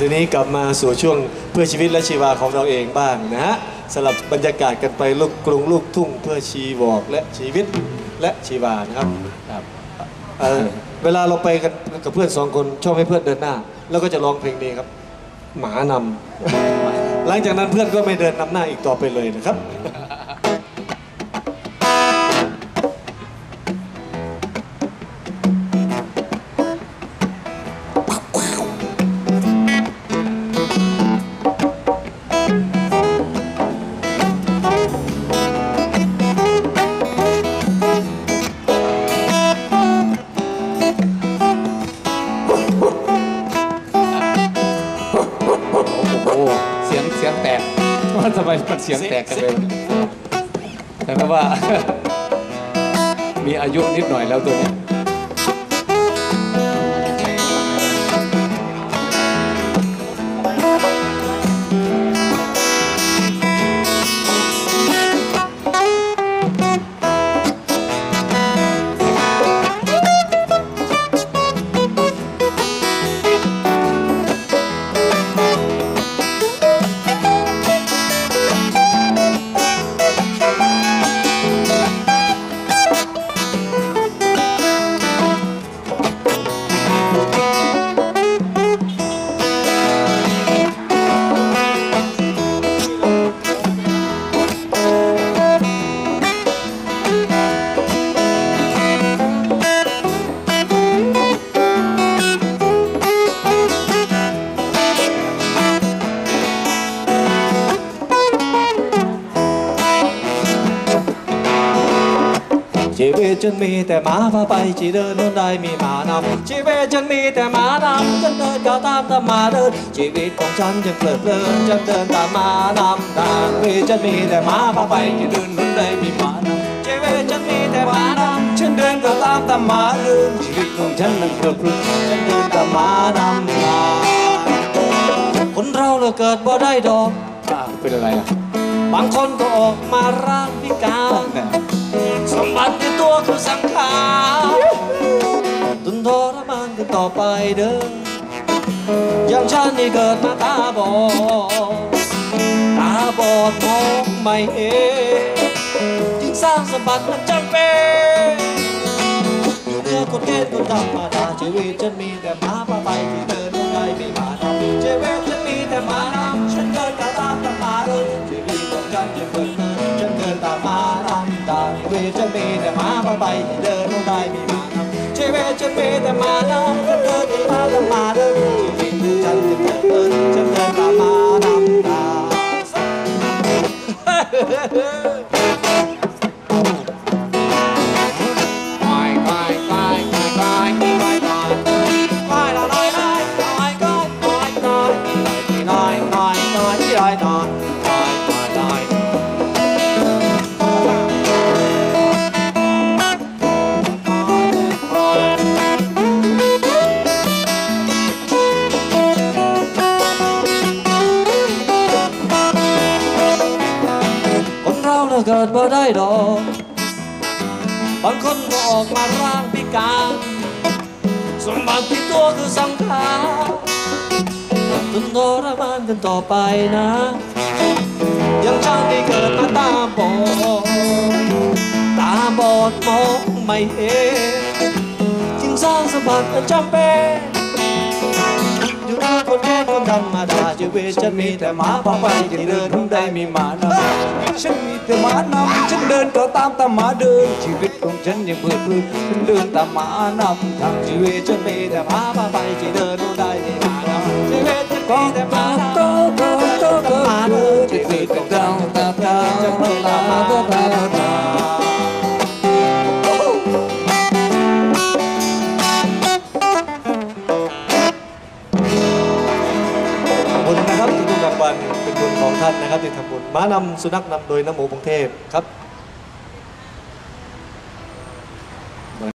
ทีนี้กลับมาสู่ช่วงเพื่อชีวิตและชีวาของเราเองบ้างนะฮะสลับบรรยากาศกันไปลูกกรุงลูกทุ่งเพื่อชีวอกและชีวิตและชีวานะครับครับเอ่อเวลาเราไปกันกับเพื่อนสองคนชอบให้เพื่อนเดินหน้า แล้วก็จะร้องเพลงนี้ครับ หมานำหลังจากนั้นเพื่อนก็ไม่เดินนำหน้าอีกต่อไปเลยนะครับ ว่าทำไมมันเสียงแตกกันเลยแต่ก็ว่า มีอายุนิดหน่อยแล้วตัวเนี้ ชีวิตฉันมีแต่หมาพาไปจีเดินโน่นได้มีหมานำชีวิตฉันมีแต่หมานำฉันเดินก้าวตามตามหมาเดินชีวิตของฉันจึงเพลิดเพลินฉันเดินตามหมานำทางชีวิตฉันมีแต่หมาพาไปจีเดินโน่นได้มีหมานำชีวิตฉันมีแต่หมานำฉันเดินก้าวตามตามหมาเดินชีวิตของฉันนั้นเพลิดเพลินฉันเดินตามหมานำทางคนเราเราเกิดบ่ได้ดอกอ่าเป็นอะไรอะบางคนก็ออกมาร่างพิการ คือสังขารตุนทรมานกันต่อไปเด้ออย่างฉันนี่เกิดมาตาบอดตาบอดมองไม่เห็นจึงสร้างสมบัติมันจำเป็นอยู่เหนือกฎเกณฑ์คนธรรมดาชีวิตฉันมีแต่มาพาไปที่เดินไม่ได้ไม่มานำชีวิตฉันมีแต่มานำฉันเดินตามตามตามมาเดินชีวิตของฉันยังเดิน ตฉันมีแต่มาพาไปเดินไม่ได้มีมาชีวิตฉันมีแต่มานำฉันเดินมาแล้วมาเดินชีวิตฉันยังเดินเดินฉันเดินตามมาดำตา เกิดมาได้ดอกบางคนก็ออกมาร่างพิการสมบัติที่ตัวคือสังขารจนทรมานกันต่อไปนะอย่างฉันที่เกิดมาตาบอดตาบอดมองไม่เห็นจึงสร้างสมบัติอันจำเป็นอยู่ในคนแค่คนธรรมดาชีวิตฉันมีแต่หมาพาไปที่เดิน ได้มีหมานำฉันมีแต่หมานำฉันเดินก็ตามตามหมาเดิน ชีวิตของฉันยังเพื่อเพื่อฉันเดินตามหมานำทางชีวิตฉันมีแต่หมาพาไปที่เดินได้มีหมานำชีวิตฉันก็มีแต่หมานำ บุญนะครับทุกๆรางวัลเป็นบุญของท่านนะครับที่ทำบุญม้านำสุนัขนำโดยน้ำหมูพงเทพครับ